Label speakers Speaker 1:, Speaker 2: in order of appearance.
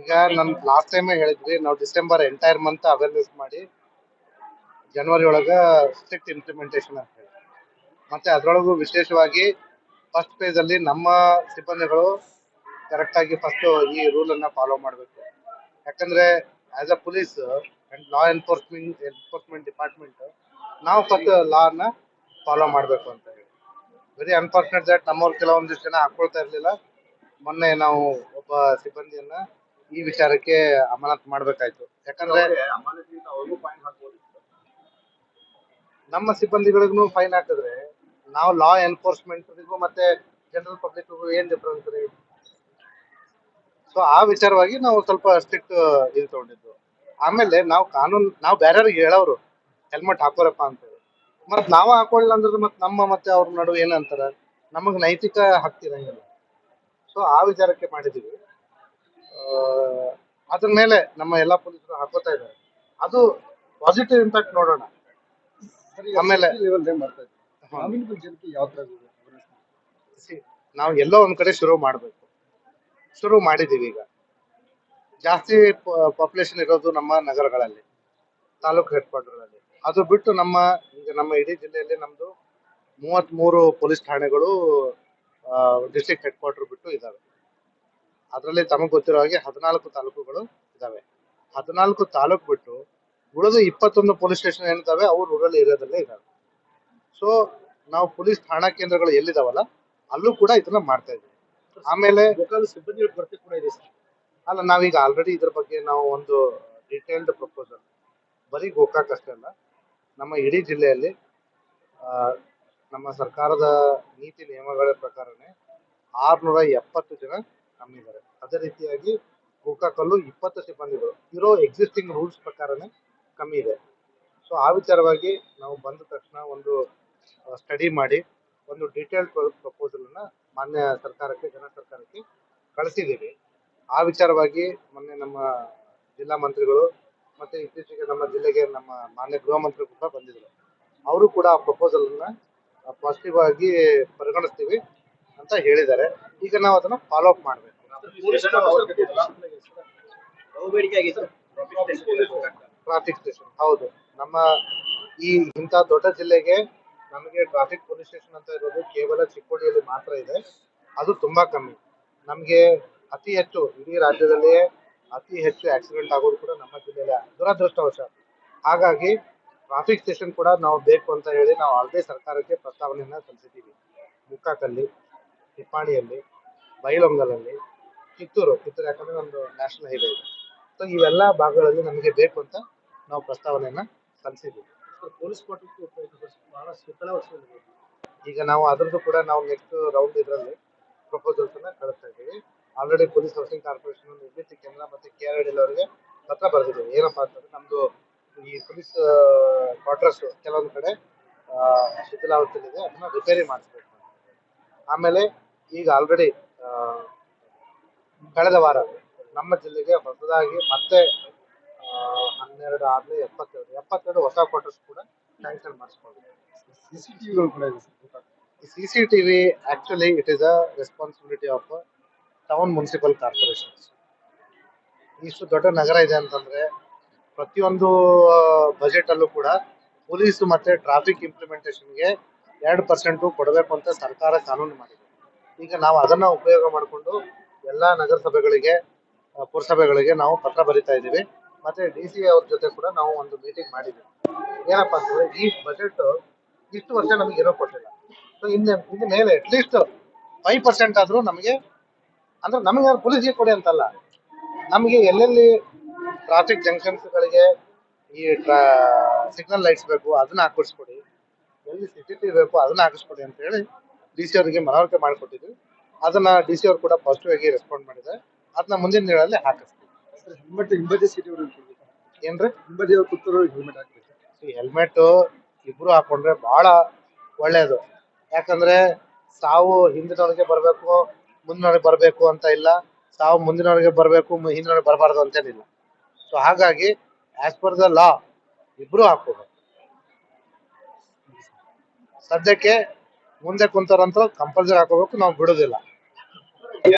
Speaker 1: ಈಗ ನನ್ last time ಹೇಳಿದ್ವಿ ನಾವು ಡಿಸೆಂಬರ್ ಎಂಟೈರ್ ಮಂತ್ ಅವೇರ್ನೆಸ್ ಮಾಡಿ ಜನವರಿ ಒಳಗ ಸ್ಟ್ರಿಕ್ಟ್ ಇಂಪ್ಲಿಮೆಂಟೇಷನ್ ಅಂತ ಹೇಳಿ. ಮತ್ತೆ ಅದ್ರೊಳಗು ವಿಶೇಷವಾಗಿ ಫಸ್ಟ್ ಫೇಸ್ ಅಲ್ಲಿ ನಮ್ಮ ಸಿಬ್ಬಂದಿಗಳು ಕರೆಕ್ಟ್ ಆಗಿ ಫಸ್ಟ್ ಈ ರೂಲ್ ಅನ್ನ ಫಾಲೋ ಮಾಡಬೇಕು. ಯಾಕಂದ್ರೆ as a police and law enforcement enforcement department ನಾವು ಫಸ್ಟ್ ಲಾ ಅನ್ನ ಫಾಲೋ ಮಾಡಬೇಕು ಅಂತ ಹೇಳಿ. ವೆರಿ ಅನ್ಫಾರ್ಚುನೇಟ್ ದಟ್ ನಮ್ಮವ್ರು ಕೆಲವೊಂದಿಷ್ಟು ಜನ ಹಾಕೊಳ್ತಾ ಇರಲಿಲ್ಲ. ಮೊನ್ನೆ ನಾವು ಒಬ್ಬ ಸಿಬ್ಬಂದಿಯನ್ನ ಈ ವಿಚಾರಕ್ಕೆ ಅಮಾನತ್ ಮಾಡ್ಬೇಕಾಯ್ತು. ಯಾಕಂದ್ರೆ ನಮ್ಮ ಸಿಬ್ಬಂದಿಗಳಿಗೂ ಫೈನ್ ಹಾಕಿದ್ರೆ ನಾವು ಲಾ ಎನ್ಫೋರ್ಸ್ಮೆಂಟ್ ಮತ್ತೆ ಜನರಲ್ ಪಬ್ಲಿಕ್ ಏನ್ ಡಿಫ್ರೆನ್ಸ್ ರೀ? ಸೊ ಆ ವಿಚಾರವಾಗಿ ನಾವು ಸ್ವಲ್ಪ ಸ್ಟ್ರಿಕ್ಟ್ ಇದು ತಗೊಂಡಿದ್ದು. ಆಮೇಲೆ ನಾವು ಕಾನೂನು ನಾವು ಬೇರೆಯವ್ರಿಗೆ ಹೇಳೋರು ಹೆಲ್ಮೆಟ್ ಹಾಕೋರಪ್ಪ ಅಂತ ಮತ್ತೆ ನಾವು ನಾವ ಹಾಕೊಳ್ಳ ಅಂದ್ರೆ ಮತ್ತೆ ನಮ್ಮ ಮತ್ತೆ ಅವ್ರ ನಡುವೆ ಏನಂತಾರ ನಮಗ್ ನೈತಿಕ ಹಾಕ್ತಿರಂಗಿಲ್ಲ ಸೊ ಆ ವಿಚಾರಕ್ಕೆ ಮಾಡಿದೀವಿ. ಅದ್ರ ಮೇಲೆ ನಮ್ಮ ಎಲ್ಲಾ ಪೊಲೀಸರು ಹಾಕೋತಾ ಇದ್ದಾರೆ. ಅದು ಪಾಸಿಟಿವ್ ಇಂಪ್ಯಾಕ್ಟ್ ನೋಡೋಣ. ಆಮೇಲೆ ನಾವು ಎಲ್ಲೋ ಒಂದ್ ಕಡೆ ಶುರು ಮಾಡ್ಬೇಕು. ಶುರು ಮಾಡಿದೀವಿ ಈಗ. ಜಾಸ್ತಿ ಪಾಪ್ಯುಲೇಷನ್ ಇರೋದು ನಮ್ಮ ನಗರಗಳಲ್ಲಿ ತಾಲೂಕು ಹೆಡ್ ಕ್ವಾರ್ಟರ್ಗಳಲ್ಲಿ ಅದು ಬಿಟ್ಟು ನಮ್ಮ ಈಗ ನಮ್ಮ ಇಡೀ ಜಿಲ್ಲೆಯಲ್ಲಿ ನಮ್ದು ಮೂವತ್ತ್ ಮೂರು ಪೊಲೀಸ್ ಠಾಣೆಗಳು ಡಿಸ್ಟ್ರಿಕ್ಟ್ ಹೆಡ್ ಕ್ವಾರ್ಟರ್ ಬಿಟ್ಟು ಇದಾವೆ. ಅದರಲ್ಲಿ ತಮಗೆ ಗೊತ್ತಿರೋ ಹಾಗೆ ಹದಿನಾಲ್ಕು ತಾಲೂಕುಗಳು ಇದಾವೆ. ಹದಿನಾಲ್ಕು ತಾಲೂಕು ಬಿಟ್ಟು ಉಳಿದು ಇಪ್ಪತ್ತೊಂದು ಪೊಲೀಸ್ ಸ್ಟೇಷನ್ ಏನಿದಾವೆ ಅವು ರೂರಲ್ ಏರಿಯಾದಲ್ಲೇ ಇದಾವೆ. ಸೊ ನಾವು ಪೊಲೀಸ್ ಠಾಣಾ ಕೇಂದ್ರಗಳು ಎಲ್ಲಿದಾವಲ್ಲ ಅಲ್ಲೂ ಕೂಡ ಇದನ್ನ ಮಾಡ್ತಾ ಇದ್ದೀವಿ. ಆಮೇಲೆ
Speaker 2: ಕೊರತೆ ಕೂಡ ಇದೆ ಸರ್.
Speaker 1: ಅಲ್ಲ ನಾವೀಗ ಆಲ್ರೆಡಿ ಇದ್ರ ಬಗ್ಗೆ ನಾವು ಒಂದು ಡಿಟೇಲ್ಡ್ ಪ್ರಪೋಸಲ್ ಬರೀ ಗೋಕಾಕ್ ಅಷ್ಟೇ ಅಲ್ಲ ನಮ್ಮ ಇಡೀ ಜಿಲ್ಲೆಯಲ್ಲಿ ನಮ್ಮ ಸರ್ಕಾರದ ನೀತಿ ನಿಯಮಗಳ ಪ್ರಕಾರನೇ ಆರುನೂರ ಎಪ್ಪತ್ತು ಜನ ಕಮ್ಮಿ ಇದ್ದಾರೆ ಅದೇ ರೀತಿಯಾಗಿ ಗೋಕಾಕಲ್ಲೂ ಇಪ್ಪತ್ತು ಸಿಬ್ಬಂದಿಗಳು. ಇರೋ ಎಕ್ಸಿಸ್ಟಿಂಗ್ ರೂಲ್ಸ್ ಪ್ರಕಾರನೇ ಕಮ್ಮಿ ಇದೆ. ಸೊ ಆ ವಿಚಾರವಾಗಿ ನಾವು ಬಂದ ತಕ್ಷಣ ಒಂದು ಸ್ಟಡಿ ಮಾಡಿ, ಒಂದು ಡೀಟೇಲ್ ಪ್ರಪೋಸಲ್ ಅನ್ನ ಮಾನ್ಯ ಸರ್ಕಾರಕ್ಕೆ ಜನ ಸರ್ಕಾರಕ್ಕೆ ಕಳಿಸಿದ್ದೀವಿ. ಆ ವಿಚಾರವಾಗಿ ಮೊನ್ನೆ ನಮ್ಮ ಜಿಲ್ಲಾ ಮಂತ್ರಿಗಳು ಮತ್ತೆ ಇತ್ತೀಚೆಗೆ ನಮ್ಮ ಜಿಲ್ಲೆಗೆ ನಮ್ಮ ಮಾನ್ಯ ಗೃಹ ಮಂತ್ರಿ ಕೂಡ ಬಂದಿದ್ರು. ಅವರು ಕೂಡ ಆ ಪ್ರಪೋಸಲ್ ಅನ್ನ ಪಾಸಿಟಿವ್ ಆಗಿ ಪರಿಗಣಿಸ್ತೀವಿ. ಅಂತ ಹೇಳಿದ್ದಾರೆ. ಈಗ ನಾವು ಅದನ್ನ ಫಾಲೋ ಅಪ್ ಮಾಡಬೇಕು. ಟ್ರಾಫಿಕ್ ಸ್ಟೇಷನ್ ಹೌದು. ನಮ್ಮ ಈ ಇಂಥ ದೊಡ್ಡ ಜಿಲ್ಲೆಗೆ ನಮಗೆ ಟ್ರಾಫಿಕ್ ಪೊಲೀಸ್ ಸ್ಟೇಷನ್ ಅಂತ ಇರೋದು ಕೇವಲ ಚಿಕ್ಕೋಡಿಯಲ್ಲಿ ಮಾತ್ರ ಇದೆ. ಅದು ತುಂಬಾ ಕಮ್ಮಿ. ನಮಗೆ ಅತಿ ಹೆಚ್ಚು ಇಡೀ ರಾಜ್ಯದಲ್ಲಿಯೇ ಅತಿ ಹೆಚ್ಚು ಆಕ್ಸಿಡೆಂಟ್ ಆಗೋದು ಕೂಡ ನಮ್ಮ ಜಿಲ್ಲೆಯಲ್ಲಿ ದುರದೃಷ್ಟವಶ. ಹಾಗಾಗಿ ಟ್ರಾಫಿಕ್ ಸ್ಟೇಷನ್ ಕೂಡ ನಾವು ಬೇಕು ಅಂತ ಹೇಳಿ ನಾವು ಆಲ್ರೆಡಿ ಸರ್ಕಾರಕ್ಕೆ ಪ್ರಸ್ತಾವನೆಯನ್ನ ಸಲ್ಲಿಸಿದ್ದೀವಿ. ಮುಕ್ಕಾಕಲ್ಲಿ. ನಿಪ್ಪಾಣಿಯಲ್ಲಿ ಬೈಲೊಂಗಲಲ್ಲಿ ಕಿತ್ತೂರು ಕಿತ್ತೂರು ಯಾಕಂದ್ರೆ ಒಂದು ನ್ಯಾಷನಲ್ ಹೈವೇ ಇದೆ. ಸೊ ಇವೆಲ್ಲ ಭಾಗಗಳಲ್ಲಿ ನಮಗೆ ಬೇಕು ಅಂತ ನಾವು ಪ್ರಸ್ತಾವನೆಯನ್ನ ಸಲ್ಲಿಸಿದ್ದೀವಿ.
Speaker 2: ಪೊಲೀಸ್
Speaker 1: ಈಗ ನಾವು ಅದರದ್ದು ಕೂಡ ನಾವು ನೆಕ್ಸ್ಟ್ ರೌಂಡ್ ಇದರಲ್ಲಿ ಪ್ರಪೋಸಲ್ಸ್ ಅನ್ನ ಕಳಿಸ್ತಾ ಇದ್ದೀವಿ. Already police housing corporation Nirmithi Kendra ಮತ್ತು ಕೆ ಆರ್ ಅವರಿಗೆ ಪತ್ರ ಬರೆದಿದ್ದೀವಿ. ಏನಪ್ಪಾ ಅಂತಂದ್ರೆ ನಮ್ದು ಈ ಪೊಲೀಸ್ ಕ್ವಾರ್ಟರ್ಸ್ ಕೆಲವೊಂದು ಕಡೆ ಶಿಥಿಲಾವಸ್ಥೆಯಲ್ಲಿದೆ ಅದನ್ನ ರಿಪೇರಿ ಮಾಡಿಸ್ಬೇಕು ಆಮೇಲೆ ಈಗ ಆಲ್ರೆಡಿ ಕಳೆದ ವಾರ ನಮ್ಮ ಜಿಲ್ಲೆಗೆ ಹೊಸದಾಗಿ ಮತ್ತೆ ಹನ್ನೆರಡು ಆದರೆ ಎಪ್ಪತ್ತೆರಡು ಎಪ್ಪತ್ತೆರಡು ಹೊಸ ಕ್ವಾರ್ಟರ್ಸ್ ಕೂಡ ಸ್ಯಾಂಕ್ಷನ್ ಮಾಡಿಸ್ಕೊಂಡಿದೆ
Speaker 2: ಸಿ ಸಿ ಇದೆ C C
Speaker 1: T actually actually it is a responsibility of town municipal corporations ಇಷ್ಟು ದೊಡ್ಡ ನಗರ ಇದೆ ಅಂತಂದ್ರೆ ಪ್ರತಿಯೊಂದು ಬಜೆಟ್ ಅಲ್ಲೂ ಕೂಡ ಪೊಲೀಸ್ ಮತ್ತೆ ಟ್ರಾಫಿಕ್ ಇಂಪ್ಲಿಮೆಂಟೇಷನ್ಗೆ ಎರಡು ಪರ್ಸೆಂಟು ಕೊಡಬೇಕು ಅಂತ ಸರ್ಕಾರ ಕಾನೂನು ಮಾಡಿದೆ. ಈಗ ನಾವು ಅದನ್ನ ಉಪಯೋಗ ಮಾಡಿಕೊಂಡು ಎಲ್ಲಾ ನಗರಸಭೆಗಳಿಗೆ ಪುರಸಭೆಗಳಿಗೆ ನಾವು ಪತ್ರ ಬರಿತಾ ಇದ್ದೀವಿ. ಮತ್ತೆ ಡಿ ಸಿ ಅವ್ರ ಜೊತೆ ಕೂಡ ನಾವು ಒಂದು ಮೀಟಿಂಗ್ ಮಾಡಿದ್ದೀವಿ ಏನಪ್ಪಾ ಅಂತಂದ್ರೆ ಈ ಬಜೆಟ್ ಇಷ್ಟು ವರ್ಷ ನಮಗೆ ಇರೋ ಕೊಟ್ಟಿಲ್ಲ. ಸೊ ಇನ್ನು ಇನ್ನು ಮೇಲೆ ಅಟ್ಲೀಸ್ಟ್ ಫೈವ್ ಪರ್ಸೆಂಟ್ ಆದ್ರೂ ನಮಗೆ, ಅಂದ್ರೆ ನಮಗೆ ಪೊಲೀಸ್ಗೆ ಕೊಡಿ ಅಂತಲ್ಲ. ನಮಗೆ ಎಲ್ಲೆಲ್ಲಿ ಟ್ರಾಫಿಕ್ ಜಂಕ್ಷನ್ಸ್ಗಳಿಗೆ ಈ ಟ್ರಾ ಸಿಗ್ನಲ್ ಲೈಟ್ಸ್ ಬೇಕು, ಅದನ್ನ ಹಾಕಿಸ್ಕೊಡಿ ಎಲ್ಲಿ ಸಿ ಟಿ ಟಿ ಬೇಕು, ಅದನ್ನ ಹಾಕಿಸ್ಕೊಡಿ ಅಂತ ಹೇಳಿ ಡಿ ಸಿ ಅವರಿಗೆ ಮನವರಿಕೆ ಮಾಡಿಕೊಟ್ಟಿದ್ವಿ. ಅದನ್ನ ಡಿ ಸಿ ಅವರು ಕೂಡ ಪಾಸಿಟಿವ್ ಆಗಿ ರೆಸ್ಪಾಂಡ್ ಮಾಡಿದೆ ಅದನ್ನ ಮುಂದಿನ ದಿನಗಳಲ್ಲಿ ಹಾಕಿಸ್ತೀವಿ.
Speaker 2: ಹೆಲ್ಮೆಟ್ ಹಿಂಬದಿ ಸಿಟಿ
Speaker 1: ಏನ್ರಿ?
Speaker 2: ಹಿಂಬದಿ ಅವ್ರು ಕೂತರು ಹೆಲ್ಮೆಟ್ ಹಾಕ್ಬೇಕು.
Speaker 1: ಈ ಹೆಲ್ಮೆಟ್ ಇಬ್ರು ಹಾಕೊಂಡ್ರೆ ಬಹಳ ಒಳ್ಳೇದು. ಯಾಕಂದ್ರೆ ಸಾವು ಹಿಂದಿನವರಿಗೆ ಬರಬೇಕು ಮುಂದಿನವ್ರಿಗೆ ಬರಬೇಕು ಅಂತ ಇಲ್ಲ. ಸಾವು ಮುಂದಿನವರಿಗೆ ಬರಬೇಕು ಹಿಂದಿನವ್ರಿಗೆ ಬರಬಾರ್ದು ಅಂತೇನಿಲ್ಲ. ಸೊ ಹಾಗಾಗಿ ಆಸ್ ಪರ್ ದ ಲಾ ಇಬ್ರು ಹಾಕೋಬೇಕು ಸದ್ಯಕ್ಕೆ ಮುಂದೆ ಕುಂತಾರಂತ ಕಂಪಲ್ಸರಿ ಹಾಕೋಬೇಕು ನಾವು ಬಿಡೋದಿಲ್ಲ.